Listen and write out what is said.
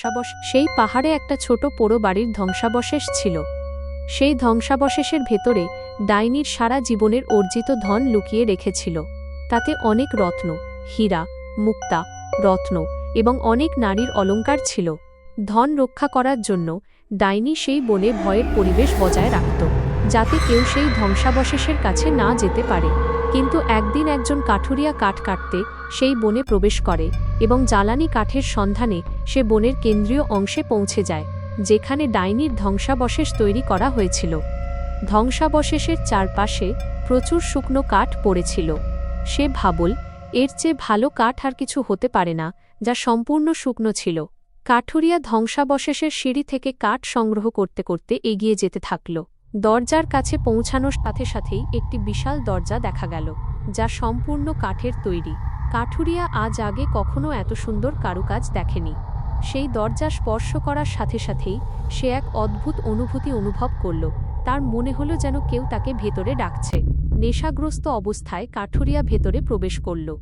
ধ্বংসাবশ, সেই পাহাড়ে একটা ছোট পোড়ো বাড়ির ধ্বংসাবশেষ ছিল। সেই ধ্বংসাবশেষের ভেতরে ডাইনির সারা জীবনের অর্জিত ধন লুকিয়ে রেখেছিল। তাতে অনেক রত্ন, হীরা, মুক্তা, রত্ন এবং অনেক নারীর অলংকার ছিল। ধন রক্ষা করার জন্য ডাইনি সেই বনে ভয়ের পরিবেশ বজায় রাখত, যাতে কেউ সেই ধ্বংসাবশেষের কাছে না যেতে পারে। কিন্তু একদিন একজন কাঠুরিয়া কাঠ কাটতে সেই বনে প্রবেশ করে এবং জ্বালানি কাঠের সন্ধানে সে বনের কেন্দ্রীয় অংশে পৌঁছে যায়, যেখানে ডাইনির ধ্বংসাবশেষ তৈরি করা হয়েছিল। ধ্বংসাবশেষের চারপাশে প্রচুর শুকনো কাঠ পড়েছিল। সে ভাবল, এর চেয়ে ভালো কাঠ আর কিছু হতে পারে না, যা সম্পূর্ণ শুকনো ছিল। কাঠুরিয়া ধ্বংসাবশেষের সিঁড়ি থেকে কাঠ সংগ্রহ করতে করতে এগিয়ে যেতে থাকল। দরজার কাছে পৌঁছানোর সাথে সাথেই একটি বিশাল দরজা দেখা গেল, যা সম্পূর্ণ কাঠের তৈরি। কাঠুরিয়া আজ আগে কখনো এত সুন্দর কারুকাজ দেখেনি। সেই দরজা স্পর্শ করার সাথে সাথেই সে এক অদ্ভুত অনুভূতি অনুভব করল। তার মনে হলো যেন কেউ তাকে ভেতরে ডাকছে। নেশাগ্রস্ত অবস্থায় কাঠুরিয়া ভেতরে প্রবেশ করল।